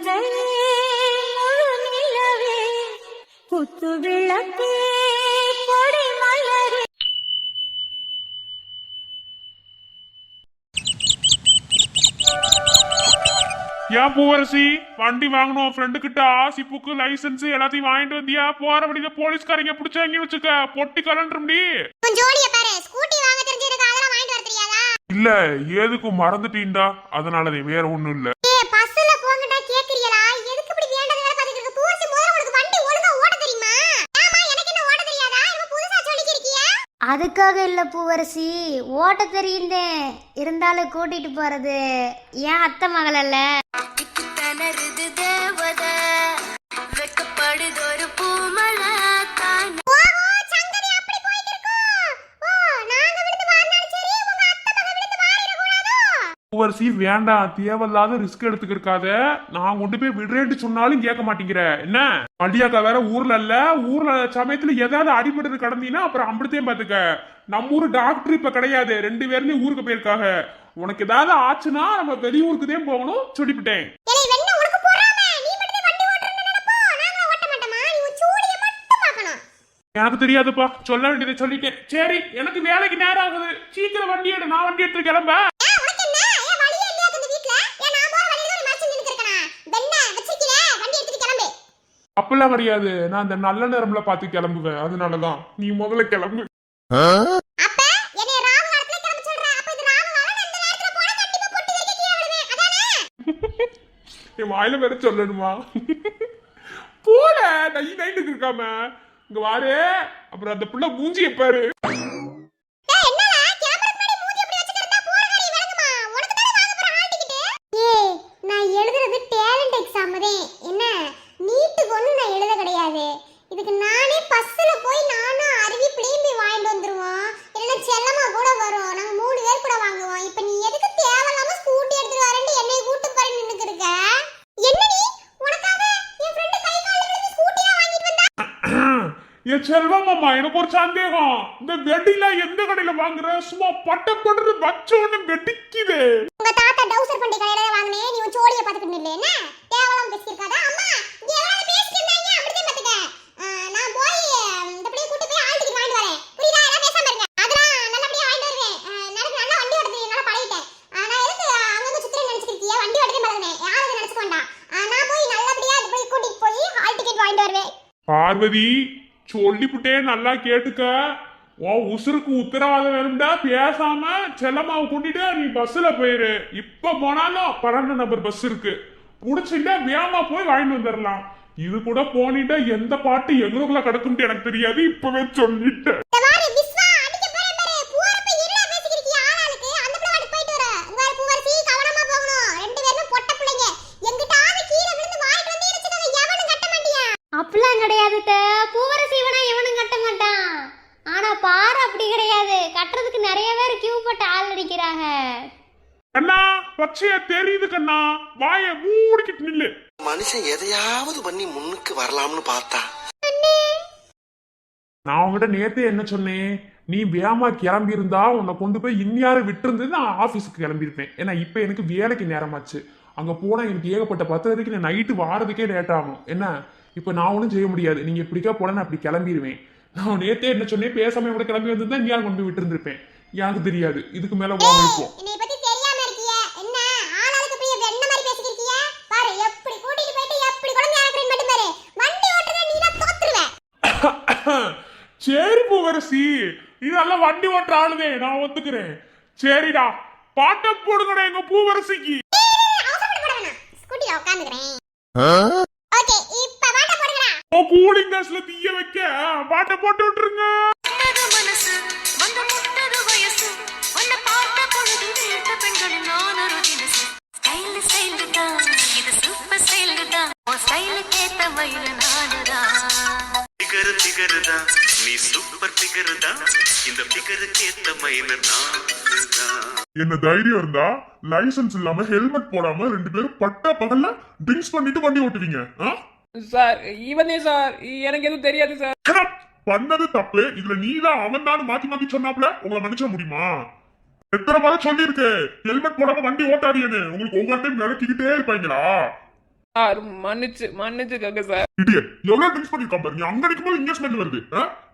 புன்னகை முழு நிலவே குத்து விளக்கே கொடி மலரே. ஏன் பூவரசி? வண்டி வாங்கணும். ஃப்ரெண்டு கிட்ட ஆசி புக்கு லைசென்ஸ் எல்லாத்தையும் வாங்கிட்டு வந்தியா? போற வழியில போலீஸ்காரங்க பிடிச்சாங்க வச்சுக்க. பொட்டி தெரியாதா? இல்ல எதுக்கும் மறந்துட்டீண்டா. அதனாலதான் வேற ஒண்ணும் இல்ல ஏ பஸ்ல போங்கடா கேக்குறீங்களா எதுக்கு இப்படி வேண்டாத வேலை பார்த்துட்டு இருக்க பூசி முதல்ல உனக்கு வண்டி ஒழுங்கா ஓட்ட தெரியுமா ஆமா எனக்கு என்ன ஓட்ட தெரியாதா இவன் புதுசா சொல்லிக்கிறியா அதுக்காக இல்லை பூவரசி. ஓட்ட தெரியுந்தேன். இருந்தாலும் கூட்டிகிட்டு போறது ஏன் அத்தை மகளல்ல? பூவரசி வேண்டாம் தேவையில்லாத ரிஸ்க் எடுத்துக்கிருக்காத நான் கொண்டு போய் விடுறேன்னு சொன்னாலும் கேட்க மாட்டேங்கிற. என்ன? மல்லியாக்கா வேற ஊர்ல இல்ல. ஊர்ல சமயத்துல ஏதாவது அடிபட்டு கடந்தீங்கன்னா அப்புறம் அம்பிடுத்தையும் பாத்துக்க நம்ம ஊர் டாக்டர் இப்ப கிடையாது. ரெண்டு பேருமே ஊருக்கு போயிருக்காங்க. உனக்கு ஏதாவது ஆச்சுன்னா நம்ம வெளியூருக்கு தான் போகணும் சொல்லிவிட்டேன். எனக்கு தெரியாதுப்பா. சொல்ல வேண்டியதை சொல்லிட்டேன். சரி எனக்கு வேலைக்கு நேரம் ஆகுது. சீக்கிரம் வண்டி எடு. நான் வண்டி எடுத்து கிளம்ப ஏ உனக்கு என்ன ஏ வழியே இல்லையா இந்த வீட்ல ஏ நான் போற வழியில நீ மறைச்சு நின்னு இருக்கனா வெண்ண வச்சிருக்கிற வண்டி எடுத்துட்டு கிளம்பு அப்பெல்லாம் கிடையாது. நான் இந்த நல்ல நேரம்ல பார்த்து கிளம்புவேன். அதனாலதான் நீ முதல்ல கிளம்பு. என் வாயில வேற சொல்லணுமா? போல நை நைட்டுக்கு இருக்காம. இங்க வாரு. அப்புறம் அந்த புள்ள மூஞ்சிய பாரு ஏய் என்னடா கேமரா முன்னாடி மூஞ்சி அப்படி வச்சிட்டு போற காரியம் விளங்குமா உனக்கு தானே வாங்க போற ஹால் டிக்கெட் ஏய் நான் எழுதுறது டேலண்ட் எக்ஸாம் தான் என்ன நீட்டுக்கு ஒண்ணு நான் எழுத கிடையாது இதுக்கு நானே பஸ்ல போய் நானும் அருவி பிளேம்பி வாங்கிட்டு வந்துருவோம் இல்லைன்னா செல்லமா கூட வரும் நாங்க மூணு பேர் கூட வாங்குவோம் இப்போ நீ எதுக்கு தேவையில்லாம ஸ்கூட்டி எடுத்துட்டு வரேன்னு என்னை கூட்டு போய் நின்னுக்கு இருக்க என்ன நீ உனக்காக என் ஃப்ரெண்டு கை கால்ல விழுந்து ஸ்கூட்டியா வாங்கிட்டு வந்தா என் செல்வம் அம்மா எனக்கு ஒரு சந்தேகம். இந்த வெடில எந்த கடையில வாங்குற? சும்மா பட்ட படுறது வச்ச உடனே வெடிக்குது. உங்க தாத்தா டவுசர் பண்டி கடையில வாங்கினே. நீ உன் சோழிய பாத்துக்கிட்டு நில்ல என்ன? தேவலாம் பேசியிருக்காதா? அம்மா இங்க எவ்வளவு பேசிட்டு இருந்தாங்க பாத்துக்க ஆ, நான் போய் இந்த அப்படியே கூட்டி போய் ஆள் டிக்கெட் வாங்கிட்டு வரேன். புரியுதா? எல்லாம் பேசாம இருங்க. அதெல்லாம் நல்லபடியா வாங்கிட்டு வருவேன். எனக்கு நல்லா வண்டி தெரியும் நல்லா பழகிட்டேன். ஆ, நான் எதுக்கு அங்கங்க சுத்துறேன்னு நினைச்சிருக்கியா? வண்டி ஓட்டதே பழகினேன். இதை நினைச்சுக்க வேண்டாம். நான் போய் நல்லபடியா போய் கூட்டிட்டு போய் ஆள் டிக்கெட் வாங்கிட்டு வருவேன். பார்வதி சொல்லிப்புட்டே நல்லா கேட்டுக்க. உன் உசுருக்கு உத்தரவாதம் வேணும்டா பேசாம செல்லம்மாவை கூட்டிட்டு நீ பஸ்ஸில் போயிரு. இப்போ போனாலும் பன்னெண்டு நம்பர் பஸ் இருக்கு. பிடிச்சிட்டா வேகமா போய் வாங்கிட்டு வந்துடலாம் இது கூட போனிட்டா எந்த பாட்டு எங்களுக்குள்ள கிடக்கும்ட்டு எனக்கு தெரியாது இப்பவே சொல்லிட்டேன் இந்த மாதிரி விஸ்வா அடிக்க போறேன் பாரு பூவரப்பு இருளா பேசிக்கிறியா ஆளாளுக்கு அந்த பிள்ளை வாட்டுக்கு போயிட்டு வர உங்க பூவரசி கவனமா போகணும் ரெண்டு பேருமே பொட்ட பிள்ளைங்க எங்கிட்டாவது கீழே விழுந்து வாங்கிட்டு வந்து வச்சுக்கோங்க எவனும் கட்ட மாட்டியா அப்படிலாம் கிடையாது அத்தை. பூவரசி இவனா எவனும் கட்ட மாட்டான் ஆனா பாரு அப்படி கிடையாது. கட்டுறதுக்கு நிறைய பேர் கியூ போட்டு ஆள் அடிக்கிறாங்க. கண்ணா பச்சையா தெரியுது கண்ணா. வாய மூடிக்கிட்டு நில்லு. மனுஷன் எதையாவது பண்ணி முன்னுக்கு வரலாம்னு பார்த்தா. நான் உங்ககிட்ட நேத்தே என்ன சொன்னேன்? நீ வேகமா கிளம்பி இருந்தா உன்னை கொண்டு போய் இந்நியாரம் விட்டுருந்து நான் ஆபீஸுக்கு கிளம்பியிருப்பேன். ஏன்னா இப்ப எனக்கு வேலைக்கு நேரமாச்சு. அங்க போனா எனக்கு ஏகப்பட்ட பத்திரத்துக்கு நான் நைட்டு வாரதுக்கே லேட் ஆகும். என்ன? இப்ப நான் ஒன்றும் செய்ய முடியாது. நீங்க இப்படிக்கா போல நான் அப்படி கிளம்பிடுவேன் நான் நேத்தே என்ன சொன்னேன் பேசாம கூட கிளம்பி வந்திருந்தா இந்நியாரம் கொண்டு போய் விட்டுருந்துருப்பேன். எனக்கு தெரியாது. இதுக்கு மேல போக இருப்போம் என்னை பத்தி தெரியாம இருக்கிய? என்ன? ஆளாளுக்கு போய் வெண்ண மாதிரி பேசிக்கிறிய பாரு எப்படி கூட்டிட்டு போயிட்டு எப்படி குழந்தை ஆக்குறேன்னு மட்டும் பாரு. வண்டி ஓட்டுறத நீ தான் தோத்துருவ. சரி பூவரசி. நீ நல்லா வண்டி ஓட்டுற ஆளுதே நான் ஒத்துக்கிறேன். சரிடா. பாட்டை போடுங்கடா எங்க பூவரசிக்கு. உட்காந்துக்கிறேன். தைரியம் இருந்தா லைசென்ஸ் இல்லாம ஹெல்மெட் போடாம ரெண்டு பேரும் பட்டா பகல்ல ட்ரிங்க்ஸ் பண்ணிட்டு வண்டி ஓட்டுவீங்க? சார் இவனே சார் எனக்கு எதுவும் தெரியாது சார். பண்ணது தப்பு. இதுல நீதான் அவன் தான் மாத்தி மாத்தி சொன்னாப்ல உங்களை மன்னிச்ச முடியுமா? எத்தனை முறை சொல்லியிருக்கு ஹெல்மெட் போடாம வண்டி ஓட்டாதீங்கன்னு. உங்களுக்கு ஒவ்வொரு டைம் விளக்கிக்கிட்டே இருப்பாங்களா சார் மன்னிச்சு மன்னிச்சுக்கோங்க சார் இடியட் எவ்வளவு ட்ரிங்க்ஸ் பண்ணிருக்கான் பாரு. நீ அங்க நிக்கும்போது இங்க ஸ்மெல் வருது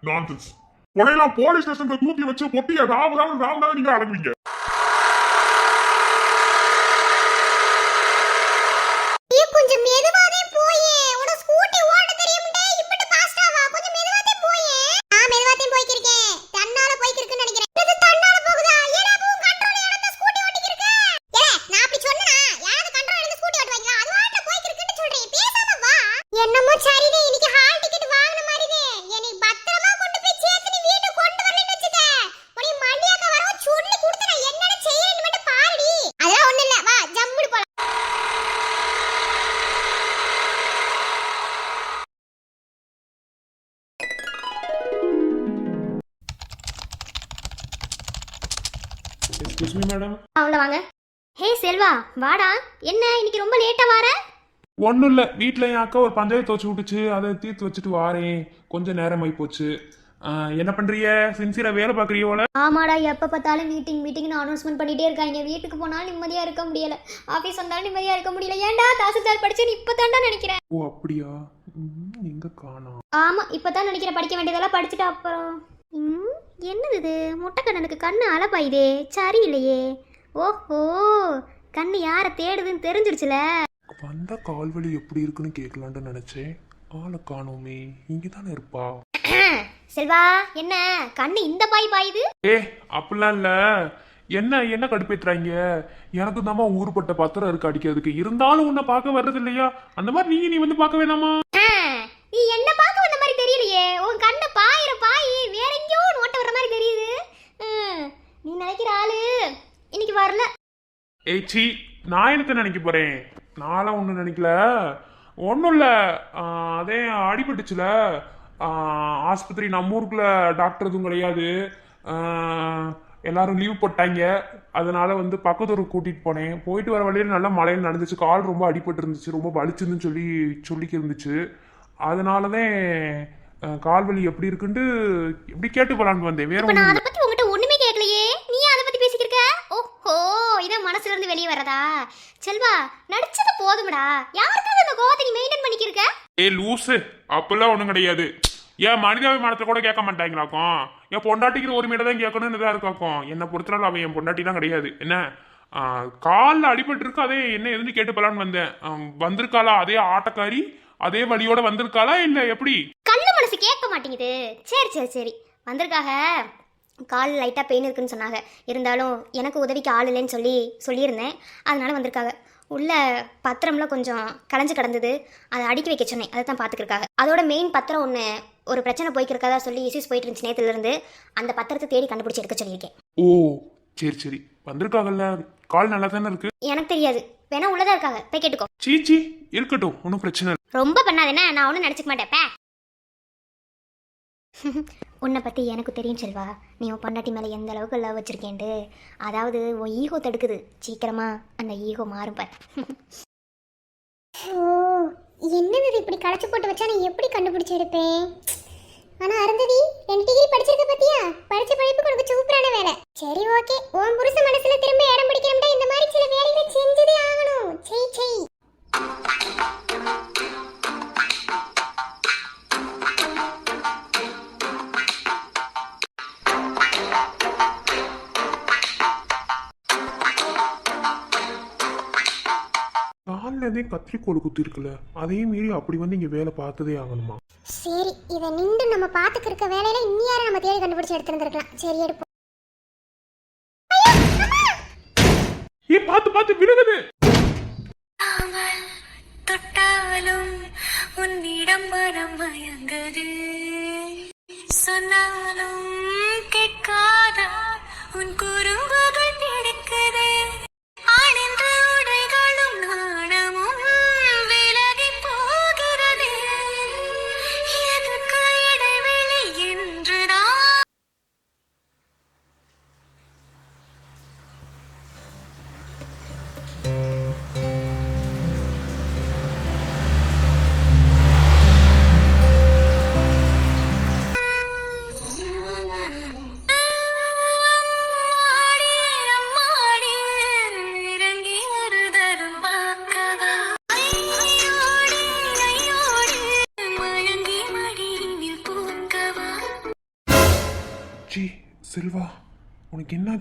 நான்சென்ஸ் உடையெல்லாம் போலீஸ் ஸ்டேஷன்ல தூக்கி வச்சு பொட்டிய ராவு ராவு நீங்க அடங்குவீங்க. Excuse me madam. அவ்வளோ வாங்க. ஹே செல்வா வாடா. என்ன இன்னைக்கு ரொம்ப லேட்டா வார? ஒன்றும் இல்லை. வீட்டில் என் அக்கா ஒரு பஞ்சாயத்து வச்சு விட்டுச்சு. அதை தீர்த்து வச்சுட்டு வாரேன். கொஞ்சம் நேரம் ஆகி போச்சு. ஆ, என்ன பண்றீங்க? சின்சியரா வேலை பார்க்குறீங்கள ஆமாடா எப்போ பார்த்தாலும் மீட்டிங் மீட்டிங்னு அனௌன்ஸ்மெண்ட் பண்ணிட்டே இருக்காங்க. வீட்டுக்கு போனாலும் நிம்மதியாக இருக்க முடியல. ஆஃபீஸ் வந்தாலும் நிம்மதியாக இருக்க முடியல. ஏன்டா தாசில்தார் படிச்சேன்னு இப்போ தான்டா நினைக்கிறேன். ஓ அப்படியா? எங்க காணோம்? ஆமாம் இப்போ தான் நினைக்கிறேன். படிக்க வேண்டியதெல்லாம் படிச்சுட்டு அப்புறம். என்னது இது? முட்டைக்கண்ணனுக்கு கண்ணு அலப்பாயுதே. சரி இல்லையே ஓஹோ கண்ணு யாரை தேடுதுன்னு தெரிஞ்சிருச்சுல. வந்த கால்வலி எப்படி இருக்குன்னு கேட்கலான்னு நினைச்சேன். ஆளை காணோமே இங்கே தானே இருப்பா. செல்வா என்ன? கண்ணு இந்த பாய் பாயுது? ஏ அப்படிலாம் இல்ல. என்ன என்ன கடுப்பேத்துறாங்க? எனக்கு தாம்மா ஊருப்பட்ட பத்திரம் இருக்கு அடிக்கிறதுக்கு. இருந்தாலும் உன்னை பார்க்க வர்றது இல்லையா அந்த மாதிரி நீ நீ வந்து பார்க்க வேணாமா ஆ, நீ என்ன பார்க்க வந்த மாதிரி தெரியலையே உன் கண்ணு பாயிர பாய் வேற எங்கேயோ ஒன்று ஓட்ட வர மாதிரி தெரியுது ம், நீ நினைக்கிற ஆளு. இன்னைக்கு வரல. ஏய் சீ நான் என்னத்த நினைக்க போறேன்? நான்லாம் ஒன்றும் நினைக்கல. ஒன்றும் இல்லை. அதே அடிபட்டுச்சுல. ஆஸ்பத்திரி நம்ம ஊருக்குள்ள டாக்டர் எதுவும் கிடையாது. எல்லாரும் லீவ் போட்டாங்க. அதனால வந்து பக்கத்து ஊருக்கு கூட்டிட்டு போனேன். போயிட்டு வர வழியில நல்லா மழையில் நடந்துச்சு. கால் ரொம்ப அடிபட்டு இருந்துச்சு. ரொம்ப வலிச்சுன்னு சொல்லி சொல்லிக்க இருந்துச்சு. அதனால தான் கால் வலி எப்படி இருக்குன்ட்டு எப்படி கேட்டு போலான்னு வந்தேன். வேற ஒன்றும் நான் அதை பத்தி உங்ககிட்ட ஒண்ணுமே கேட்கலையே நீ அதை பத்தி பேசிக்கிட்டு இருக்க ஓஹோ இதை மனசுல வரதா செல்வா நடிச்சது போதும்டா. யாருக்காவது அந்த கோவத்தை நீ மெயின்டைன் பண்ணிக்கிருக்க? ஏ லூசு. அப்பெல்லாம் ஒன்றும் கிடையாது. ஏன் மனிதாபிமானத்தை கூட கேட்க மாட்டாங்களாக்கும்? என் பொண்டாட்டிக்கிற ஒரு மீட தான் கேட்கணும்னு இதாக இருக்காக்கும். என்னை பொறுத்தனால அவன் என் பொண்டாட்டிலாம் கிடையாது. என்ன? காலில் அடிபட்டு இருக்கு அதே என்ன எதுன்னு கேட்டு போலான்னு வந்தேன். வந்திருக்காளா அதே ஆட்டக்காரி? அதே வழியோட வந்திருக்காளா இல்லை எப்படி? கண்ணு மனசு கேட்க மாட்டேங்குது. சரி சரி சரி. வந்திருக்காக. கால் லைட்டாக பெயின் இருக்குன்னு சொன்னாங்க. இருந்தாலும் எனக்கு உதவிக்கு ஆள் இல்லைன்னு சொல்லி சொல்லியிருந்தேன். அதனால வந்திருக்காங்க. உள்ள பத்திரம்லாம் கொஞ்சம் கலைஞ்சு கிடந்தது. அதை அடுக்கி வைக்க சொன்னேன். அதை தான் பார்த்துக்கிருக்காங்க. அதோட மெயின் பத்திரம் ஒன்று ஒரு பிரச்சனை போய்க்கிருக்கதா சொல்லி இஷ்யூஸ் போயிட்டு இருந்துச்சு நேற்றுலேருந்து அந்த பத்திரத்தை தேடி கண்டுபிடிச்சி எடுக்க சொல்லியிருக்கேன். ஓ சரி சரி. வந்திருக்காங்கல்ல. கால் நல்லா தானே இருக்கு? எனக்கு தெரியாது. வேணா உள்ளதா இருக்காங்க. போய் கேட்டுக்கோ. சீச்சி இருக்கட்டும். ஒன்றும் பிரச்சனை ரொம்ப பண்ணாதேன்னா நான் ஒன்றும் நினச்சிக்க மாட்டேன். உன்னை பற்றி எனக்கு தெரியும் செல்வா. நீ உன் பொண்டாட்டி மேலே எந்த அளவுக்கு லவ் வச்சிருக்கேன்ட்டு. அதாவது உன் ஈகோ தடுக்குது. சீக்கிரமா அந்த ஈகோ மாறும் பார். ஓ என்னது இது இப்படி களைச்சி போட்டு வச்சா நான் எப்படி கண்டுபிடிச்சி எடுப்பேன்? ஆனா அருந்ததி ரெண்டு டிகிரி படிச்சிருக்க பத்தியா? படிச்ச படிப்பு உனக்கு சூப்பரான வேலை. சரி ஓகே உன் புருஷ மனசுல திரும்ப இடம் பிடிக்கணும்டா. இந்த மாதிரி சில வேலைகளை செஞ்சதே ஆகணும். செய் செய் இருந்தே கத்திரிக்கோள் குத்தி இருக்குல்ல அதே மீறி அப்படி வந்து இங்கே வேலை பார்த்ததே ஆகணுமா? சரி இதை நின்று நம்ம பார்த்துக்க இருக்க வேலையில இன்னியார நம்ம தேடி கண்டுபிடிச்சு எடுத்துருந்துருக்கலாம். சரி எடுப்போம். ஏ பார்த்து பார்த்து விழுகுது. தொட்டாலும் உன்னிடம் மனம் மயங்குது. சொன்னாலும் கேட்காத உன் குறும்புகள்?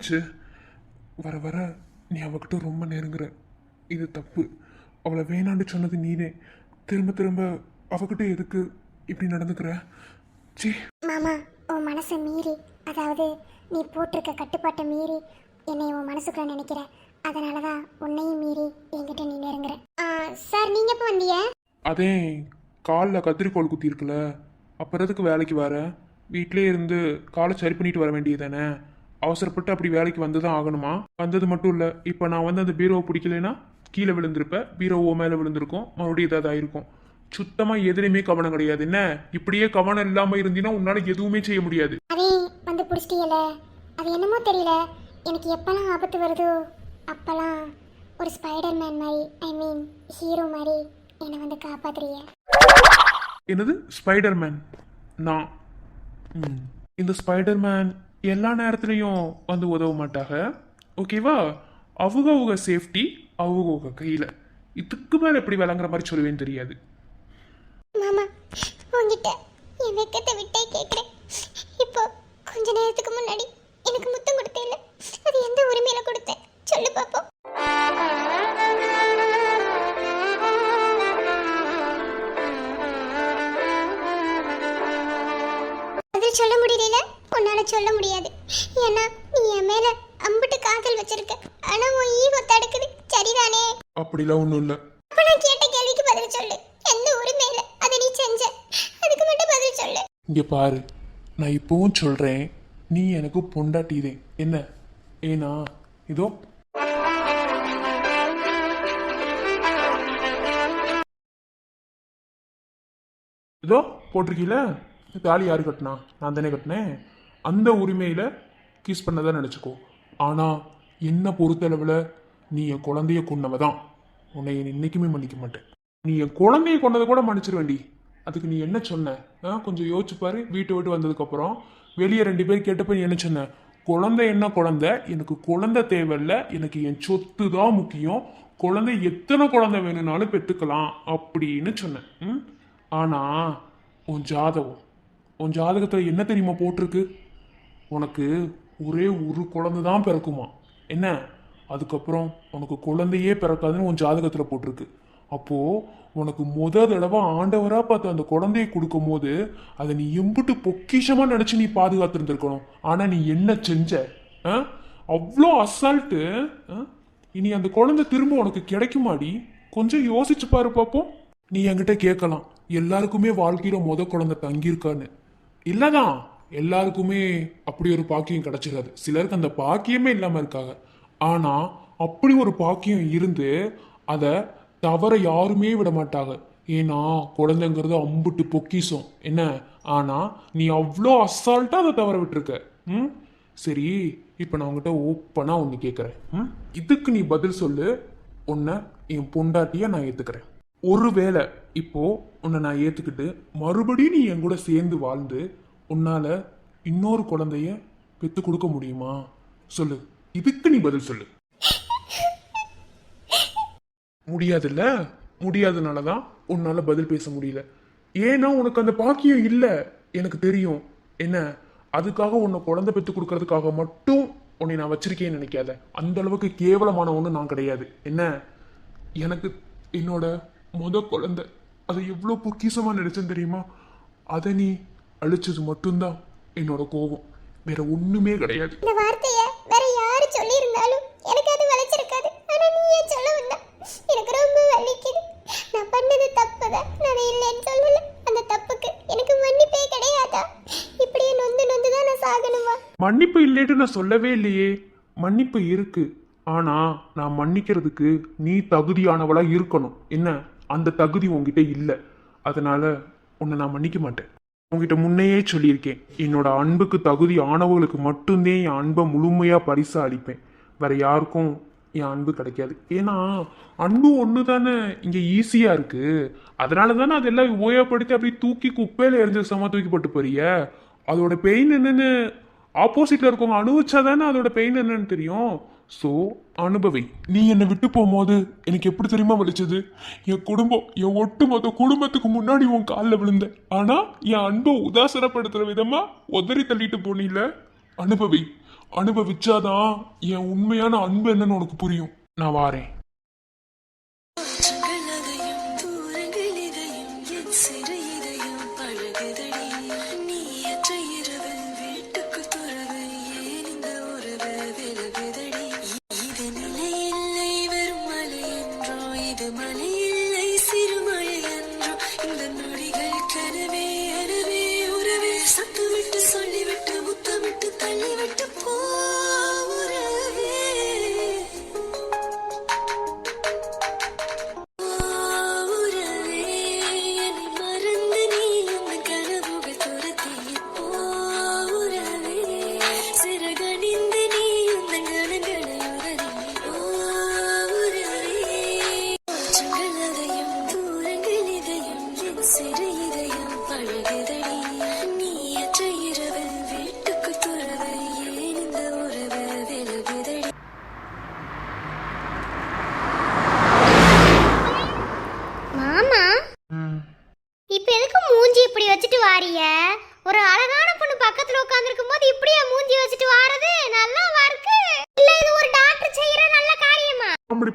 என்னாச்சு வர வர நீ அவகிட்ட ரொம்ப நெருங்குற. இது தப்பு. அவளை வேணான்னு சொன்னது நீனே. திரும்ப திரும்ப அவகிட்ட எதுக்கு இப்படி நடந்துக்கிற? சீ மாமா உன் மனசை மீறி அதாவது நீ போட்டிருக்க கட்டுப்பாட்டை மீறி என்னை உன் மனசுக்குள்ள நினைக்கிற. அதனால தான் உன்னையும் மீறி என்கிட்ட நீ நெருங்குற. சார் நீங்க எப்போ வந்தீங்க? அதே காலில் கத்திரிக்கோள் குத்தி இருக்குல்ல அப்புறம் எதுக்கு வேலைக்கு வர. வீட்டிலே இருந்து காலை சரி பண்ணிட்டு வர வேண்டியதானே அவசரப்பட்டு அப்படி வேலைக்கு வந்து தான் ஆகணுமா? வந்தது மட்டும் இல்லை இப்போ நான் வந்து அந்த பீரோவை பிடிக்கலைன்னா கீழே விழுந்திருப்பேன் பீரோவோ மேலே விழுந்திருக்கும் மறுபடியும் ஏதாவது ஆயிருக்கும். சுத்தமாக எதுலையுமே கவனம் கிடையாது. என்ன? இப்படியே கவனம் இல்லாமல் இருந்தீங்கன்னா உன்னால் எதுவுமே செய்ய முடியாது. அதே வந்து பிடிச்சிட்டீங்கல்ல அது என்னமோ தெரியல. எனக்கு எப்பெல்லாம் ஆபத்து வருதோ அப்பெல்லாம் ஒரு ஸ்பைடர் மேன் மாதிரி ஐ மீன் ஹீரோ மாதிரி என்னை வந்து காப்பாத்துறீங்க என்னது? ஸ்பைடர்மேன் நான். ம். இந்த ஸ்பைடர்மேன் எல்லா நேரத்துலையும் வந்து உதவ மாட்டாங்க. ஓகேவா அவங்க அவங்க சேஃப்டி அவங்க அவங்க கையில். இதுக்கு மேலே எப்படி விளங்குற மாதிரி சொல்லுவேன்னு தெரியாது. மாமா உங்ககிட்ட என் வெக்கத்தை விட்டே கேட்குறேன் இப்போ கொஞ்ச நேரத்துக்கு முன்னாடி எனக்கு முத்தம் கொடுத்தேல்ல? அது எந்த உரிமையில கொடுத்தேன்? சொல்லு பாப்போம். அது சொல்ல முடியல உன்னால சொல்ல முடியாது. ஏன்னா நீ என் மேல அம்பிட்டு காதல் வச்சிருக்க. ஆனா உன் ஈகோ தடுக்குது. சரிதானே? அப்படிலாம் ஒன்றும் இல்லை. அப்ப நான் கேட்ட கேள்விக்கு பதில் சொல்லு. எந்த உரிமையில அதை நீ செஞ்ச? அதுக்கு மட்டும் பதில் சொல்லு. இங்கே பாரு. நான் இப்போவும் சொல்கிறேன் நீ எனக்கு பொண்டாட்டிதே என்ன? ஏன்னா இதோ. இதோ போட்டிருக்கீல? தாலி யாரு கட்டினா? நான் தானே கட்டினேன். அந்த உரிமையில் கிஸ் பண்ணதான் நினச்சிக்கோ. ஆனால் என்ன பொறுத்தளவில் நீ என் குழந்தைய கொன்னவ தான் உன்னை நான் இன்னைக்குமே மன்னிக்க மாட்டேன். நீ என் குழந்தைய கொண்டதை கூட மன்னிச்சிருவேண்டி அதுக்கு நீ என்ன சொன்ன? ஆ கொஞ்சம் யோசிச்சுப்பாரு வீட்டை விட்டு வந்ததுக்கப்புறம் வெளியே ரெண்டு பேர் கேட்டப்ப நீ என்ன சொன்ன? குழந்தை என்ன குழந்தை? எனக்கு குழந்தை தேவையில்ல. எனக்கு என் சொத்து தான் முக்கியம். குழந்தை எத்தனை குழந்தை வேணும்னாலும் பெற்றுக்கலாம் அப்படின்னு சொன்னேன் ம்? ஆனால் உன் ஜாதகம் உன் ஜாதகத்தில் என்ன தெரியுமா போட்டிருக்கு? உனக்கு ஒரே ஒரு குழந்தை தான் பிறக்குமா? என்ன? அதுக்கப்புறம் உனக்கு குழந்தையே பிறக்காதுன்னு உன் ஜாதகத்தில் போட்டிருக்கு. அப்போது உனக்கு முத தடவை ஆண்டவராக பார்த்து அந்த குழந்தையை கொடுக்கும் போது அதை நீ எம்பிட்டு பொக்கிஷமாக நினச்சி நீ பாதுகாத்துருந்துருக்கணும். ஆனால் நீ என்ன செஞ்ச? ஆ? அவ்வளோ அசால்ட்டு ஆ? இனி அந்த குழந்தை திரும்ப உனக்கு கிடைக்குமாடி? கொஞ்சம் யோசிச்சு பாரு பார்ப்போம் நீ என்கிட்ட கேட்கலாம். எல்லாருக்குமே வாழ்க்கையில் முத குழந்தை தங்கியிருக்கான்னு. இல்லைதான். எல்லாருக்குமே அப்படி ஒரு பாக்கியம் கிடைச்சிடாது சிலருக்கு அந்த பாக்கியமே இல்லாமல் இருக்காங்க. ஆனால் அப்படி ஒரு பாக்கியம் இருந்து அதை தவற யாருமே விட மாட்டாங்க. ஏன்னா குழந்தைங்கிறது அம்புட்டு பொக்கிஷம். என்ன? ஆனால் நீ அவ்வளோ அசால்ட்டாக அதை தவற விட்டுருக்க. ம்? சரி இப்போ நான் உங்ககிட்ட ஓப்பனாக ஒன்று கேட்குறேன் ம்? இதுக்கு நீ பதில் சொல்லு. உன்னை என் பொண்டாட்டியை நான் ஏற்றுக்கிறேன் ஒருவேளை இப்போ உன்னை நான் ஏற்றுக்கிட்டு மறுபடியும் நீ என் கூட சேர்ந்து வாழ்ந்து உன்னால இன்னொரு குழந்தைய பெத்து கொடுக்க முடியுமா? சொல்லு. இதுக்கு நீ பதில் சொல்லு. முடியாதுல்ல? முடியாதனால தான் உன்னால பதில் பேச முடியல. ஏன்னா உனக்கு அந்த பாக்கியம் இல்லை எனக்கு தெரியும். என்ன? அதுக்காக உன்னை குழந்தை பெற்று கொடுக்கறதுக்காக மட்டும் உன்னை நான் வச்சிருக்கேன்னு நினைக்காத. அந்த அளவுக்கு கேவலமான ஒன்று நான் கிடையாது. என்ன? எனக்கு என்னோட முத குழந்தை அதை எவ்வளோ பொக்கிஷமாக நினைச்சேன் தெரியுமா? அதை நீ அழிச்சது மட்டும்தான் என்னோட கோபம். வேற ஒண்ணுமே கிடையாது. இந்த வார்த்தைய வேற யாரு சொல்லி இருந்தாலும் எனக்கு அது வளைச்சிருக்காது ஆனா நீ ஏன் சொல்ல வந்த எனக்கு ரொம்ப வலிக்குது. நான் பண்ணது தப்புதான். நான் இல்லைன்னு சொல்லல. அந்த தப்புக்கு எனக்கு மன்னிப்பே கிடையாதா? இப்படியே நொந்து நொந்து தான் நான் சாகணுமா? மன்னிப்பு இல்லைன்னு நான் சொல்லவே இல்லையே. மன்னிப்பு இருக்கு. ஆனா நான் மன்னிக்கிறதுக்கு நீ தகுதியானவளா இருக்கணும். என்ன? அந்த தகுதி உன்கிட்ட இல்லை. அதனால உன்னை நான் மன்னிக்க மாட்டேன். உங்ககிட்ட முன்னையே சொல்லியிருக்கேன். என்னோட அன்புக்கு தகுதி ஆனவங்களுக்கு மட்டும்தான் என் அன்பை முழுமையாக பரிசாக அளிப்பேன் வேற யாருக்கும் என் அன்பு கிடைக்காது. ஏன்னா அன்பு ஒன்று தானே இங்கே ஈஸியாக இருக்குது அதனால தானே அதெல்லாம் உபயோகப்படுத்தி அப்படியே தூக்கி குப்பையில் எரிஞ்ச சம தூக்கி போட்டு போறிய அதோட பெயின் என்னன்னு ஆப்போசிட்டில் இருக்கவங்க அனுபவிச்சா தானே அதோட பெயின் என்னன்னு தெரியும். ஸோ அனுபவி. நீ என்னை விட்டு போகும்போது எனக்கு எப்படி தெரியுமா வலிச்சது? என் குடும்பம் என் ஒட்டுமொத்த குடும்பத்துக்கு முன்னாடி உன் காலில் விழுந்தேன். ஆனால் என் அன்பை உதாசனப்படுத்துகிற விதமாக உதறி தள்ளிட்டு போனில? அனுபவி அனுபவிச்சாதான் என் உண்மையான அன்பு என்னன்னு உனக்கு புரியும். நான் வாரேன். சிறு இதயம் பழகுதடி.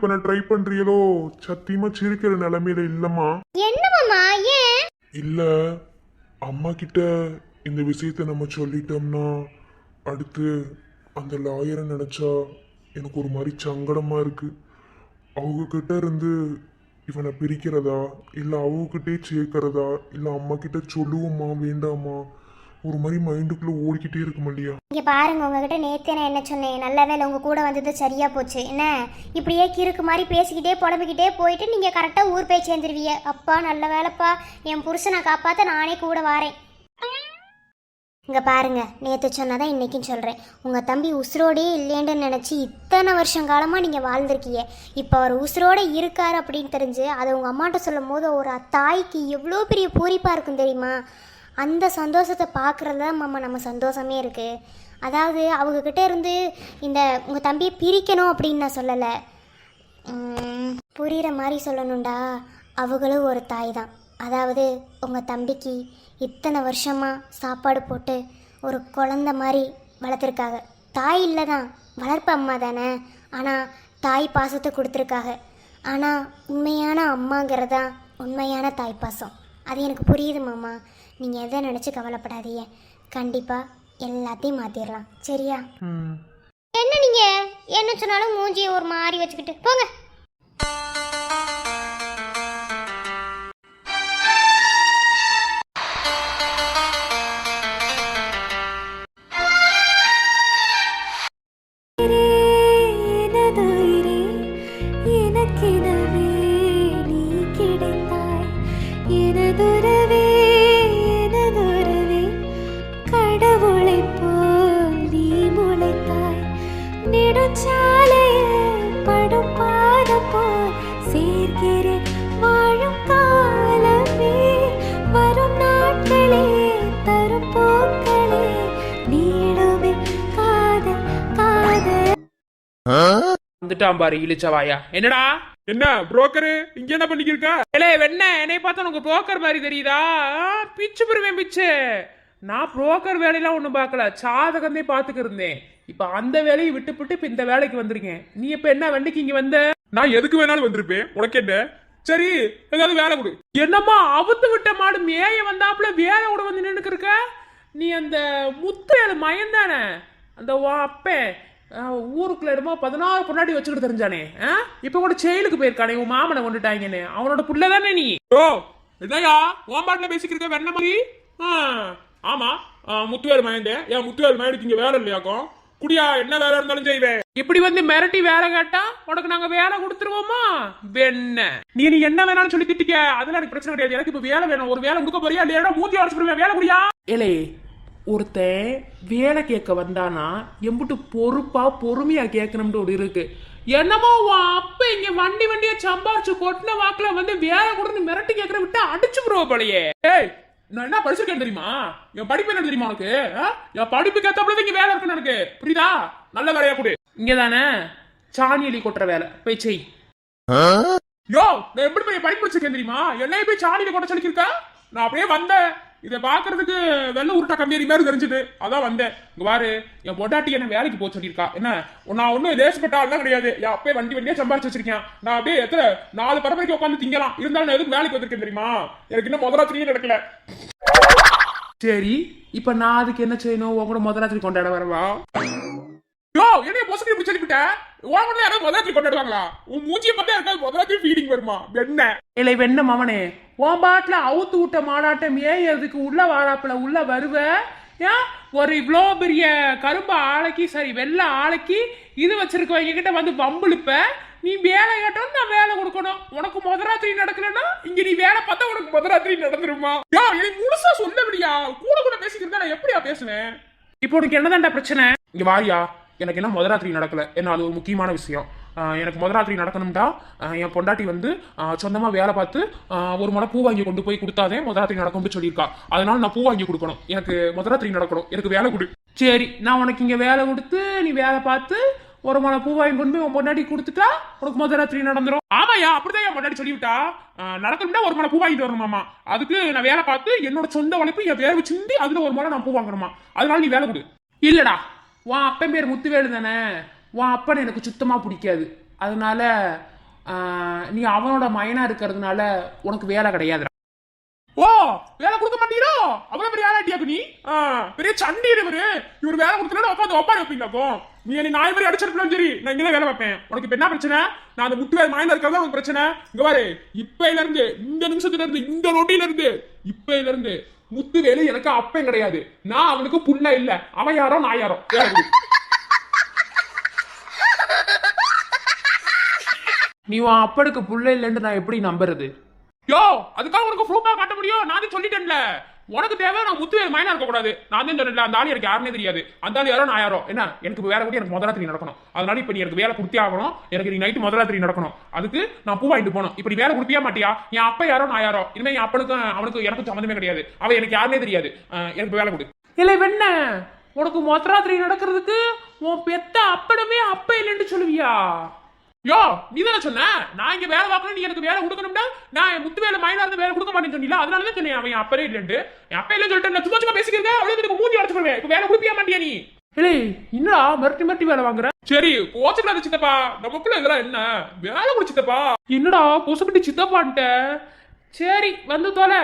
பண்ண ட்ரை பண்றீங்களோ சத்தியமா சிரிக்கிற நிலைமையில இல்லம்மா. என்ன மாமா ஏன்? இல்ல அம்மா கிட்ட இந்த விஷயத்த நம்ம சொல்லிட்டோம்னா அடுத்து அந்த லாயரை நினைச்சா எனக்கு ஒரு மாதிரி சங்கடமா இருக்கு. அவங்க கிட்ட இருந்து இவனை பிரிக்கிறதா? இல்ல அவங்ககிட்டே சேர்க்கறதா? இல்ல அம்மா கிட்ட சொல்லுவோமா வேண்டாமா? ஒரு மாதிரி மைண்டுக்குள்ள ஓடிக்கிட்டே இருக்கும் இல்லையா? இங்க பாருங்க உங்ககிட்ட நேத்தே நான் என்ன சொன்னேன்? நல்ல வேலை உங்க கூட வந்தது சரியா போச்சு. என்ன? இப்படியே கிறுக்கு மாதிரி பேசிக்கிட்டே புடம்பிக்கிட்டே போயிட்டு நீங்க கரெக்டா ஊர் போய் சேர்ந்துருவீங்க. அப்பா நல்ல வேலைப்பா என் புருஷனை காப்பாத்த நானே கூட வாரேன். இங்க பாருங்க நேத்து சொன்னதான் இன்னைக்கும் சொல்றேன். உங்க தம்பி உசுரோடே இல்லைன்னு நினைச்சு இத்தனை வருஷம் காலமா நீங்க வாழ்ந்திருக்கீங்க. இப்போ அவர் உசுரோட இருக்கார் அப்படின்னு தெரிஞ்சு அதை உங்க அம்மாட்ட சொல்லும் போது ஒரு தாய்க்கு எவ்வளோ பெரிய பூரிப்பாக இருக்கும் தெரியுமா? அந்த சந்தோஷத்தை பார்க்குறது தான் மாமா நம்ம சந்தோஷமே இருக்குது அதாவது அவங்கக்கிட்ட இருந்து இந்த உங்கள் தம்பியை பிரிக்கணும் அப்படின்னு நான் சொல்லலை. புரிகிற மாதிரி சொல்லணும்டா. அவங்களும் ஒரு தாய் தான். அதாவது உங்கள் தம்பிக்கு இத்தனை வருஷமாக சாப்பாடு போட்டு ஒரு குழந்த மாதிரி வளர்த்துருக்காங்க. தாய் இல்லை தான். வளர்ப்பு அம்மா தானே. ஆனால் தாய் பாசத்தை கொடுத்துருக்காங்க. ஆனால் உண்மையான அம்மாங்கிறது தான் உண்மையான தாய் பாசம். அது எனக்கு புரியுது மாமா. நீங்கள் எதை நினச்சி கவலைப்படாதீங்க. கண்டிப்பாக எல்லாத்தையும் மாற்றிடலாம் சரியா? என்ன நீங்கள் என்ன சொன்னாலும் மூஞ்சியை ஒரு மாதிரி வச்சுக்கிட்டு. போங்க. வந்துட்டான் பாரு இழிச்சவாயா? என்னடா? என்ன புரோக்கரு இங்க என்ன பண்ணிக்கிருக்க? ஏலே வெண்ண என்னை பார்த்தா உனக்கு புரோக்கர் மாதிரி தெரியுதா? பிச்சு பெறுவேன் பிச்சு. நான் புரோக்கர் வேலையெல்லாம் ஒன்றும் பார்க்கல. சாதகந்தே பார்த்துக்க இருந்தேன். இப்போ அந்த வேலையை விட்டுப்புட்டு இப்போ இந்த வேலைக்கு வந்திருக்கேன். நீ இப்போ என்ன வண்டிக்கு இங்கே வந்த? நான் எதுக்கு வேணாலும் வந்திருப்பேன். உனக்கு என்ன? சரி ஏதாவது வேலை கொடு. என்னம்மா அவுத்து விட்ட மாடு மேய வந்தாப்புல வேலை கூட வந்து நின்னுக்கு இருக்க? நீ அந்த முத்தையல் மயன் தானே அந்த அப்பன். ஊருக்குள்ள என்னமோ பதினாறு பொண்டாட்டி வச்சுக்கிட்டு தெரிஞ்சானே? இப்ப கூட செயலுக்கு போயிருக்கானே உன் மாமனை கொண்டுட்டாங்கன்னு. அவனோட புள்ள தானே நீ? ஓ என்னையா உன் பாட்டில் பேசிக்கிருக்க வெண்ண மாதிரி? ஆமா. முத்துவேல் மயந்தே ஏன் முத்துவேல் மயனுக்கு இங்க வேலை இல்லையாக்கும் குடியா என்ன வேலை இருந்தாலும் செய்வேன் இப்படி வந்து மிரட்டி வேலை கேட்டா உனக்கு நாங்க வேலை கொடுத்துருவோமா? வெண்ண. நீ நீ என்ன வேணாலும் சொல்லி திட்டிக்க. அதெல்லாம் எனக்கு பிரச்சனை கிடையாது. எனக்கு இப்ப வேலை வேணும். ஒரு வேலை கொடுக்க போறியா? இல்லையா? மூத்தி அடிச்சு வேலை குடியா? ஏலே ஒருத்தன் வேலை கேட்க வந்தானா எம்புட்டு பொறுப்பா பொறுமையா கேட்கணும்னு ஒரு இருக்கு. என்னமோ உன் அப்ப இங்க வண்டி வண்டியா சம்பாரிச்சு கொட்டின வாக்குல வந்து வேலை கொடுன்னு மிரட்டி கேட்கற விட்டு அடிச்சு பழையே ஏய் நான் என்ன படிச்சிருக்கேன் தெரியுமா? என் படிப்பு என்ன தெரியுமா உனக்கு? என் படிப்புக்கு ஏத்தப்படி இங்க வேலை இருக்குன்னு எனக்கு. புரியுதா? நல்ல வேலையா கொடு. இங்கதானே? சாணி எலி கொட்டுற வேலை. போய் செய். யோ நான் எப்படி போய் படிப்பு படிச்சிருக்கேன் தெரியுமா? என்னைய போய் சாணியில கொட்ட சொல்லிருக்க நான் அப்படியே வந்தேன். இதை பாக்குறதுக்கு வெள்ள உருட்டா கம்பேரி மாதிரி தெரிஞ்சுது. அதான் வந்தேன். இங்க பாரு என் பொட்டாட்டி என்ன வேலைக்கு போக சொல்லியிருக்கா? என்ன? நான் ஒன்றும் தேசப்பட்ட ஆள்லாம் கிடையாது. என் அப்பே வண்டி வண்டியா சம்பாரிச்சு வச்சிருக்கேன் நான் அப்படியே எத்தனை நாலு பரம்பரைக்கு உட்காந்து திங்கலாம். இருந்தாலும் நான் எதுக்கு வேலைக்கு வந்திருக்கேன் தெரியுமா? எனக்கு இன்னும் முதலாத்திரியே நடக்கல. சரி இப்ப நான் அதுக்கு என்ன செய்யணும்? உங்களோட முதலாத்திரி கொண்டாட வரவா? யோ என்ன பொசுக்கு இப்படி சொல்லிவிட்ட? உன் யாராவது முதலாத்திரி கொண்டாடுவாங்களா? உன் மூஞ்சியை பார்த்தா இருக்காது முதலாத்திரி ஃபீலிங் வருமா? என்ன? இல்லை வெண்ண மவனே உன் பாட்டில் அவுத்து விட்ட மாடாட்டம் ஏறதுக்கு உள்ள வாராப்புல உள்ள வருவ? ஏன் ஒரு இவ்வளோ பெரிய கரும்பு ஆளைக்கு சரி வெள்ளை ஆளைக்கு இது வச்சிருக்கவங்க கிட்ட வந்து வம்பிழுப்ப. நீ வேலை கேட்டோம் நான் வேலை கொடுக்கணும். உனக்கு முதராத்திரி நடக்கலன்னா இங்க நீ வேலை பார்த்தா உனக்கு முதராத்திரி நடந்துருமா? யா நீ முழுசா சொல்ல முடியா கூட கூட பேசிக்கிறதா நான் எப்படியா பேசுவேன் இப்போ உனக்கு என்னதான்டா பிரச்சனை? இங்க வாரியா எனக்கு என்ன முதராத்திரி நடக்கல. ஏன்னா அது ஒரு முக்கியமான விஷயம். எனக்கு முதராத்திரி நடக்கணும்டா. என் பொண்டாட்டி வந்து சொந்தமாக வேலை பார்த்து ஒரு முறை பூ வாங்கி கொண்டு போய் கொடுத்தாதே முதராத்திரி நடக்கும்னு சொல்லியிருக்கா. அதனால நான் பூ வாங்கி கொடுக்கணும். எனக்கு முதராத்திரி நடக்கணும். எனக்கு வேலை கொடு. சரி நான் உனக்கு இங்கே வேலை கொடுத்து நீ வேலை பார்த்து ஒரு மலை பூ வாங்கி கொண்டு போய் உன் பொண்டாட்டி கொடுத்துட்டா உனக்கு முதராத்திரி நடந்துடும் ஆமாயா அப்படிதான் என் பொண்டாட்டி சொல்லிவிட்டா. நடக்கணும்னா ஒரு மலை பூ வாங்கிட்டு வரணுமாமா அதுக்கு நான் வேலை பார்த்து என்னோட சொந்த உழைப்பு என் வேலை சிந்தி அதுல ஒரு முறை நான் பூ வாங்கணுமா. அதனால நீ வேலை கொடு. இல்லடா உன் அப்பன் பேர் முத்துவேலு தானே? உன் அப்பன் எனக்கு சுத்தமாக பிடிக்காது. அதனால நீ அவனோட மயனா இருக்கிறதுனால உனக்கு வேலை கிடையாதுடா ஓ வேலை கொடுக்க மாட்டீரோ அவ்வளவு பெரிய ஆளாட்டியாக்கு நீ? ஆ, பெரிய சண்டி இவரு. இவர் வேலை கொடுக்கலன்னு உட்காந்து ஒப்பாரி வைப்பீங்களாக்கும் நீ என்னை நாய் மாதிரி அடிச்சிருக்கலாம் சரி நான் இங்கே வேலை வைப்பேன் உனக்கு இப்ப என்ன பிரச்சனை? நான் அந்த முட்டு வேலை மாயில இருக்கிறதா உனக்கு பிரச்சனை. இங்க பாரு இப்பையில இருந்து இந்த நிமிஷத்துல இருந்து இந்த நொடியில இருந்து இப்பையில இருந்து முத்து வேலு எனக்கு அப்பன் கிடையாது. நான் அவனுக்கு புள்ள இல்ல. அவன் யாரோ நான் யாரோ. நீ உன் அப்பனுக்கு புள்ள இல்லைன்னு நான் எப்படி நம்புறது? யோ அதுக்காக உனக்கு ப்ரூஃபா காட்ட முடியும்? நான் சொல்லிட்டேன்ல. உனக்கு தேவை நான் முத்துவேல் மைனா இருக்க கூடாது நான் தான் அந்த ஆள் எனக்கு யாருமே தெரியாது. அந்த ஆள் யாரோ நான் யாரோ. என்ன? எனக்கு வேலை கூட எனக்கு முதலாத்திரி நடக்கணும். அதனால இப்ப நீ எனக்கு வேலை கொடுத்தே ஆகணும். எனக்கு நீ நைட்டு முதலாத்திரி நடக்கணும். அதுக்கு நான் பூ வாங்கிட்டு போகணும். இப்படி வேலை கொடுப்பியா மாட்டியா? என் அப்பா யாரோ நான் யாரோ. இனிமே என் அப்பனுக்கும் அவனுக்கு எனக்கும் சம்மந்தமே கிடையாது. அவன் எனக்கு யாருமே தெரியாது. எனக்கு வேலை கொடு. இல்லை வெண்ண. உனக்கு முதலாத்திரி நடக்கிறதுக்கு உன் பெத்த அப்பனமே அப்ப இல்லைன்னு சொல்லுவியா? யோ நீ தானே சொன்ன? நான் இங்க வேலை பார்க்கணும் நீ எனக்கு வேலை கொடுக்கணும்னா நான் முத்து வேலை மைனா இருந்து வேலை கொடுக்க மாட்டேன்னு சொன்னீல அதனால தான் சொன்னேன் அவன் என் அப்பரே இல்லைன்ட்டு. என் அப்பா இல்லைன்னு சொல்லிட்டு நான் சும்மா சும்மா பேசிக்கிறேன் அவ்வளவு எனக்கு மூஞ்சி அடைச்சுருவேன் இப்ப வேலை கொடுப்பியா மாட்டியா நீ? இல்லை என்னடா மிரட்டி மிரட்டி வேலை வாங்குற? சரி கோச்சுக்கூடாது சித்தப்பா. நமக்குள்ள இதெல்லாம் என்ன? வேலை கொடு சித்தப்பா. என்னடா பொசுக்கிட்டு சித்தப்பான்ட்ட? சரி வந்து தொலை.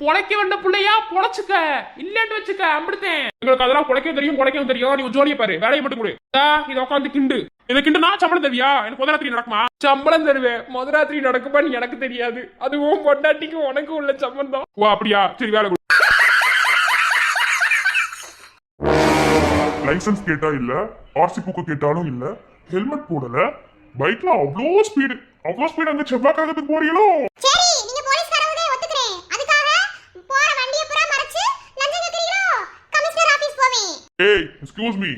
பொழைக்க வேண்ட பிள்ளையா? பொழைச்சுக்க. இல்லைன்னு வச்சுக்க. அம்பிடுத்தேன். எங்களுக்கு அதெல்லாம் குலைக்கவும் தெரியும் குலைக்கவும் தெரியும். நீ ஜோலியை பாரு. வேலையை மட்டும் கொடு. இதை உட்காந்து கிண்டு. இதை கிண்டு நான் சம்பளம் தருவியா? எனக்கு முதலாத்திரி நடக்குமா? சம்பளம் தருவேன். முதலாத்திரி நடக்குமான்னு எனக்கு தெரியாது. அதுவும் பொண்டாட்டிக்கும் உனக்கும் உள்ள சம்பந்தம் ஓ அப்படியா? சரி வேலை கொடு. லைசன்ஸ் கேட்டா இல்ல ஆர்சி புக்கு கேட்டாலும் இல்ல ஹெல்மெட் போடல. பைக்ல அவ்வளோ ஸ்பீடு அவ்வளோ ஸ்பீடு அந்த செவ்வாய் கிரகத்துக்கு போறீங்களோ சரி நீங்க போலீஸ்காரவதே ஒத்துக்கிறேன் அதுக்காக போற வண்டியை பூரா மறைச்சு லஞ்சம் கேக்குறீங்களோ கமிஷனர் ஆபீஸ் போவேன் ஏய் எக்ஸ்கியூஸ் மீ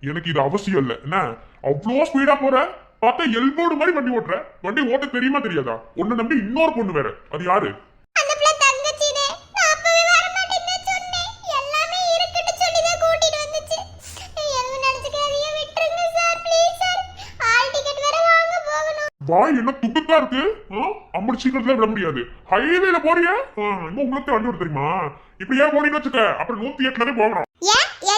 எனக்கு இது அவசியம் இல்ல. என்ன? அவ்வளோ ஸ்பீடா போற? பார்த்தா எல்போர்டு மாதிரி வண்டி ஓட்டுற. வண்டி ஓட்ட தெரியுமா தெரியாதா? உன்னை நம்பி இன்னொரு பொண்ணு வேற. அது யாரு? வாய் என்ன துட்டுக்கா இருக்கு? ஆ? அம்பது சீக்கிரத்துல விட முடியாது. ஹைவேல போறியா? இன்னும் உங்களுக்கு வண்டி ஓட்ட தெரியுமா? இப்படி ஏன் போனீங்கன்னு வச்சுக்க. அப்புறம் நூத்தி எட்டுல போகணும்.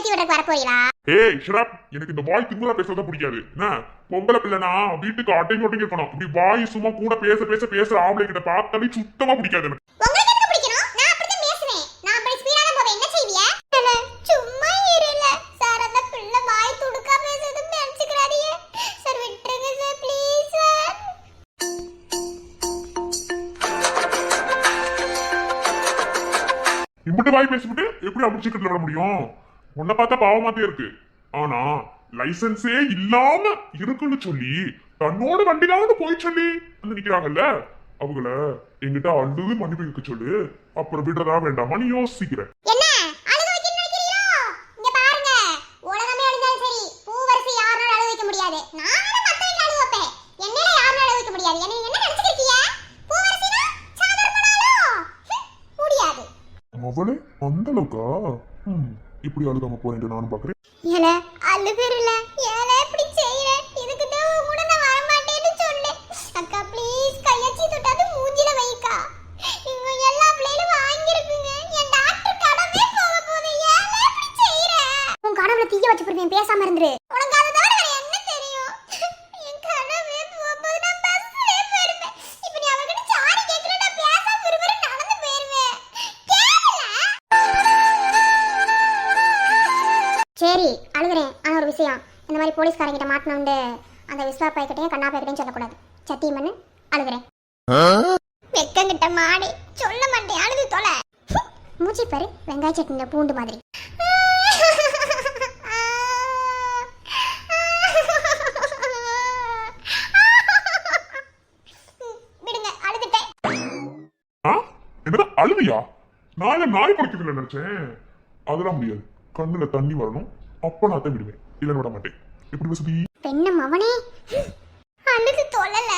ஏன் ஏத்தி விட வர போறீங்களா ஏய் ஷராப் எனக்கு இந்த வாய் திமுறா பேசுறதா பிடிக்காது. என்ன? பொம்பளை பிள்ளைனா வீட்டுக்கு அட்டைங்க ஒட்டிங்க இருக்கணும் இப்படி வாய் சும்மா கூட பேச பேச பேசுற ஆம்பளை கிட்ட பார்த்தாலே சுத்தமா பிடிக்காது எனக்கு. உங்களுக்கு எதுக்கு பிடிக்கணும்? நான் அப்படிதான் பேசுவேன். நான் அப்படி ஸ்பீடா தான் போவேன். என்ன செய்விய? சும்மா இருல சார் அந்த பிள்ளை வாய் துடுக்கா பேசுதுன்னு நினைச்சுக்கிறாதீங்க. சார் விட்டுருங்க சார் ப்ளீஸ் சார் இம்பிட்டு வாய் பேசிவிட்டு எப்படி அப்படி சீக்கிரத்துல விட முடியும்? உன்னை பார்த்தா பாவமாத்தே இருக்கு. ஆனா லைசன்ஸே இல்லாம இருக்குன்னு சொல்லி தன்னோட வண்டிலாவது போய் சொல்லி வந்து நிக்கிறாங்கல்ல அவங்கள எங்கிட்ட அழுது மன்னிப்பு சொல்லு அப்புறம் விடுறதா வேண்டாமான்னு யோசிக்கிறேன் என்ன அழுக வைக்கணும்னு நினைக்கிறீங்களோ இங்க பாருங்க உலகமே அழிஞ்சாலும் சரி பூவரசி யாருனாலும் அழுக வைக்க முடியாது நான் வேணா மத்தவங்க அழுக வைப்பேன் என்னையில யாருனாலும் அழுக வைக்க முடியாது என்ன நீங்க என்ன நினைச்சிருக்கீங்க பூவரசினா சாதாரணமானாலோ ஹம், முடியாது அவளே அந்த அளவுக்கா ம், இப்படி அழுகாம போறேன் நானும் பாக்குறேன் மூச்சு பாரு வெங்காய சட்னில பூண்டு மாதிரி. என்னடா அழுவியா நான் நாய் படுக்கிறதுல நினைச்சேன். அதெல்லாம் முடியாது. கண்ணுல தண்ணி வரணும். அப்ப நான் தான் விடுவேன். இல்லைன்னு விட மாட்டேன். எப்படி வசதி? பெண்ணம் அவனே அழுது தொழல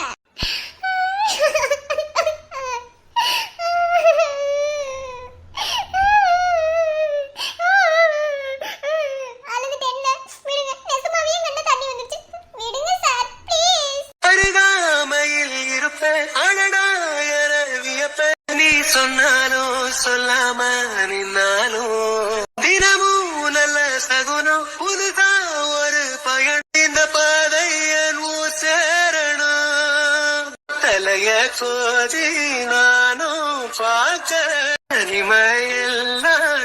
தலைய கோதி நானும் பார்க்க தனிமையெல்லாம்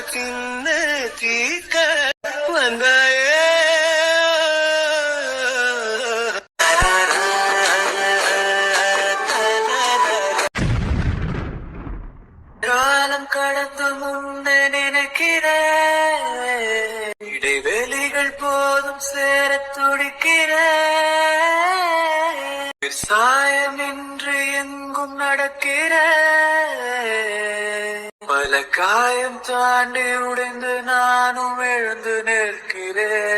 தாண்டி உடைந்து நானும் எழுந்து நிற்கிறேன்.